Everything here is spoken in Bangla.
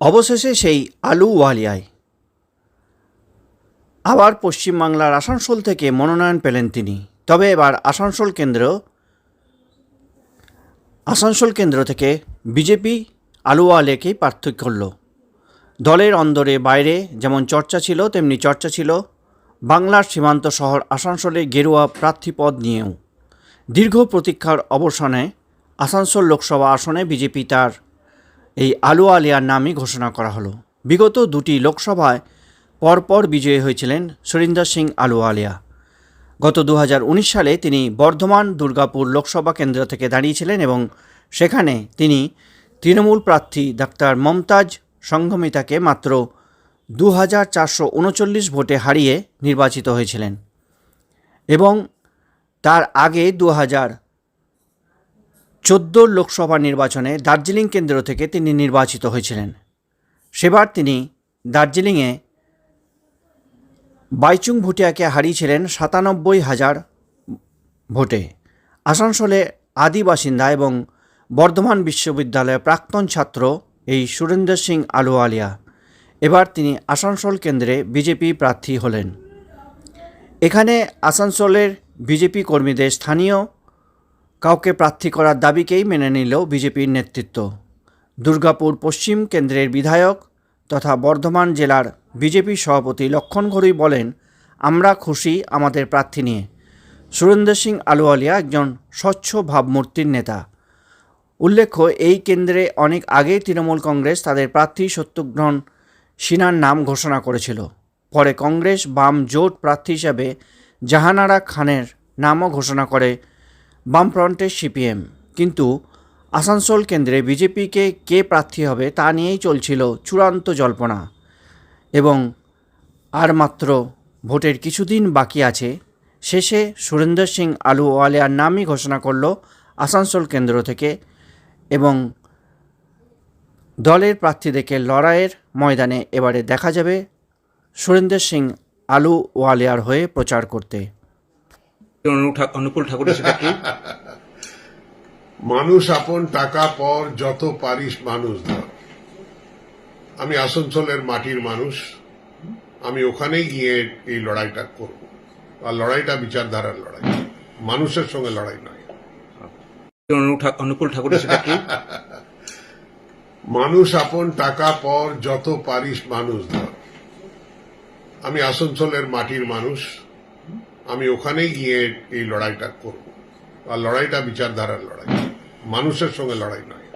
অবশেষে সেই আলু ওয়ালিয়ায়। আবার পশ্চিমবাংলার আসানসোল থেকে মনোনয়ন পেলেন তিনি। তবে এবার আসানসোল কেন্দ্র আসানসোল কেন্দ্র থেকে বিজেপি আলুওয়ালেকেই পার্থক্য করল। দলের অন্দরে বাইরে যেমন চর্চা ছিল, তেমনি চর্চা ছিল বাংলার সীমান্ত শহর আসানসোলে গেরুয়া প্রার্থীপদ নিয়েও। দীর্ঘ প্রতীক্ষার অবসানে আসানসোল লোকসভা আসনে বিজেপি তার এই আলু আলিয়ার নামই ঘোষণা করা হলো। বিগত দুটি লোকসভায় পরপর বিজয়ী হয়েছিলেন সুরিন্দর সিং আলু আলিয়া। গত দু হাজার উনিশ সালে তিনি বর্ধমান দুর্গাপুর লোকসভা কেন্দ্র থেকে দাঁড়িয়েছিলেন এবং সেখানে তিনি তৃণমূল প্রার্থী ডাক্তার মমতাজ সংঘমিতাকে মাত্র দু হাজার চারশো উনচল্লিশ ভোটে হারিয়ে নির্বাচিত হয়েছিলেন এবং তার আগে দু হাজার চোদ্দোর লোকসভা নির্বাচনে দার্জিলিং কেন্দ্র থেকে তিনি নির্বাচিত হয়েছিলেন। সেবার তিনি দার্জিলিংয়ে বাইচুং ভুটিয়াকে হারিয়েছিলেন সাতানব্বই হাজার ভোটে। আসানসোলে আদি বাসিন্দা এবং বর্ধমান বিশ্ববিদ্যালয়ের প্রাক্তন ছাত্র এই সুরেন্দ্র সিং আলুওয়ালিয়া। এবার তিনি আসানসোল কেন্দ্রে বিজেপি প্রার্থী হলেন। এখানে আসানসোলের বিজেপি কর্মীদের স্থানীয় কাউকে প্রার্থী করার দাবিকেই মেনে নিল বিজেপির নেতৃত্ব। দুর্গাপুর পশ্চিম কেন্দ্রের বিধায়ক তথা বর্ধমান জেলার বিজেপি সভাপতি লক্ষণ ঘড়ুই বলেন, আমরা খুশি আমাদের প্রার্থী নিয়ে। সুরেন্দ্র সিং আলুওয়ালিয়া একজন স্বচ্ছ ভাবমূর্তির নেতা। উল্লেখ্য, এই কেন্দ্রে অনেক আগেই তৃণমূল কংগ্রেস তাদের প্রার্থী সত্যগ্রহণ সিনহার নাম ঘোষণা করেছিল। পরে কংগ্রেস বাম জোট প্রার্থী হিসাবে জাহানারা খানের নামও ঘোষণা করে বামফ্রন্টের সিপিএম। কিন্তু আসানসোল কেন্দ্রে বিজেপিকে কে প্রার্থী হবে তা নিয়েই চলছিল চূড়ান্ত জল্পনা। এবং আর মাত্র ভোটের কিছুদিন বাকি আছে, শেষে সুরেন্দ্র সিং আলুওয়ালিয়ার নামই ঘোষণা করল আসানসোল কেন্দ্র থেকে এবং দলের প্রার্থীদেরকে লড়াইয়ের ময়দানে এবারে দেখা যাবে সুরেন্দ্র সিং আলুওয়ালিয়ার হয়ে প্রচার করতে। অনুকূল ঠাকুরের সেটা কি? মানুষ আপন টাকা পর যত পারিস মানুষ ধর। আমি আসানসোলের মাটির মানুষ। আমি ওখানে গিয়ে এই লড়াইটা করব। আর লড়াইটা বিচারধারার লড়াই। মানুষের সঙ্গে লড়াই নয়। অনু- অনুকূল ঠাকুরের সেটা কি? মানুষ আপন টাকা পর যত পারিস মানুষ ধর। আমি আসানসোলের মাটির মানুষ। আমি ওখানে গিয়ে এই লড়াইটা করব। আর লড়াইটা বিচারধারার লড়াই। মানুষের সঙ্গে লড়াই নয়।